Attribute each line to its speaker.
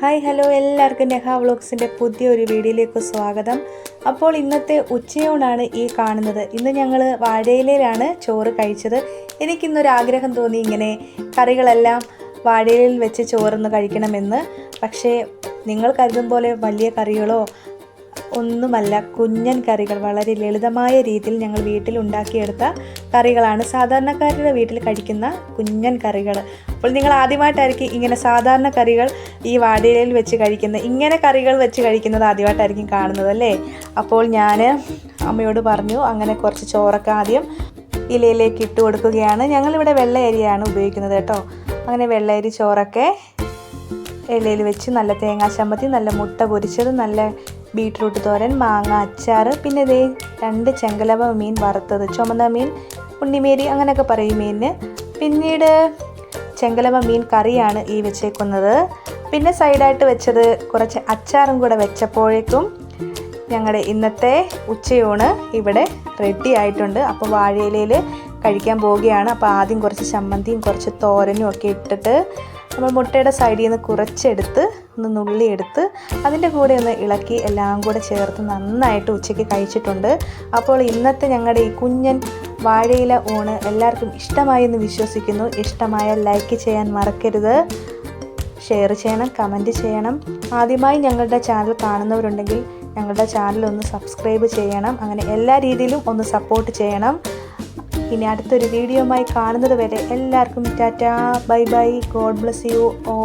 Speaker 1: Hi hello എല്ലാവർക്കും നെഹ വ്ളോഗ്സിന്റെ പുതിയൊരു വീഡിയോയിലേക്ക് സ്വാഗതം. അപ്പോൾ ഇന്നത്തെ ഉച്ചയൂണാണ് ഈ കാണുന്നത്. ഇന്ന് ഞങ്ങൾ വാഴയിലയിലാണ് ചോറ് കഴിച്ചത്. എനിക്കിന്നൊരു ആഗ്രഹം തോന്നി ഇങ്ങനെ കറികളെല്ലാം വാഴയിലയിൽ വെച്ച് ചോറൊന്ന് കഴിക്കണമെന്ന്. പക്ഷേ നിങ്ങൾ കരുതും പോലെ വലിയ കറികളോ ഒന്നുമല്ല കുഞ്ഞൻ കറികൾ വളരെ ലളിതമായ രീതിയിൽ ഞങ്ങൾ വീട്ടിൽ ഉണ്ടാക്കിയെടുത്ത കറികളാണ് സാധാരണക്കാരുടെ വീട്ടിൽ കഴിക്കുന്ന കുഞ്ഞൻ കറികൾ. അപ്പോൾ നിങ്ങൾ ആദ്യമായിട്ടായിരിക്കും ഇങ്ങനെ സാധാരണ കറികൾ ഈ വാടിയിലയിൽ വെച്ച് കഴിക്കുന്നത്. ഇങ്ങനെ കറികൾ വെച്ച് കഴിക്കുന്നത് ആദ്യമായിട്ടായിരിക്കും കാണുന്നത് അല്ലേ? അപ്പോൾ ഞാൻ അമ്മയോട് പറഞ്ഞു അങ്ങനെ കുറച്ച് ചോറൊക്കെ ആദ്യം ഇലയിലേക്ക് ഇട്ട് കൊടുക്കുകയാണ്. ഞങ്ങളിവിടെ വെള്ള അരിയാണ് ഉപയോഗിക്കുന്നത് കേട്ടോ. അങ്ങനെ വെള്ള അരി ചോറൊക്കെ ഇലയിൽ വെച്ച് നല്ല തേങ്ങാ ചമ്മത്തി നല്ല മുട്ട പൊരിച്ചത് നല്ല ബീട്രൂട്ട് തോരൻ മാങ്ങ അച്ചാർ പിന്നെ ഇതേ രണ്ട് ചെങ്കലവ മീൻ വറുത്തത്. ചുമന്ന മീൻ ഉണ്ണിമേരി അങ്ങനെയൊക്കെ പറയും മീനിന്. പിന്നീട് ചെങ്കലവ മീൻ കറിയാണ് ഈ വെച്ചേക്കുന്നത്. പിന്നെ സൈഡായിട്ട് വെച്ചത് കുറച്ച് അച്ചാറും കൂടെ വെച്ചപ്പോഴേക്കും ഞങ്ങളുടെ ഇന്നത്തെ ഉച്ചയൂണ് ഇവിടെ റെഡി ആയിട്ടുണ്ട്. അപ്പോൾ വാഴയിലയിൽ കഴിക്കാൻ പോവുകയാണ്. അപ്പോൾ ആദ്യം കുറച്ച് ചമ്മന്തിയും കുറച്ച് തോരനും ഒക്കെ ഇട്ടിട്ട് നമ്മൾ മുട്ടയുടെ സൈഡിൽ നിന്ന് കുറച്ചെടുത്ത് ഒന്ന് നുള്ളിയെടുത്ത് അതിന്റെ കൂടെ ഒന്ന് ഇളക്കി എല്ലാം കൂടെ ചേർത്ത് നന്നായിട്ട് ഉച്ചയ്ക്ക് കഴിച്ചിട്ടുണ്ട്. അപ്പോൾ ഇന്നത്തെ ഞങ്ങളുടെ ഈ കുഞ്ഞൻ വാഴയില ഊണ് എല്ലാവർക്കും ഇഷ്ടമായി എന്ന് വിശ്വസിക്കുന്നു. ഇഷ്ടമായ ലൈക്ക് ചെയ്യാൻ മറക്കരുത്. ഷെയർ ചെയ്യണം കമന്റ് ചെയ്യണം. ആദ്യമായി ഞങ്ങളുടെ ചാനൽ കാണുന്നവരുണ്ടെങ്കിൽ ഞങ്ങളുടെ ചാനൽ ഒന്ന് സബ്സ്ക്രൈബ് ചെയ്യണം. അങ്ങനെ എല്ലാ രീതിയിലും ഒന്ന് സപ്പോർട്ട് ചെയ്യണം. ഇനി അടുത്തൊരു വീഡിയോയുമായി കാണുന്നത് വരെ എല്ലാവർക്കും tata bye bye God bless you oh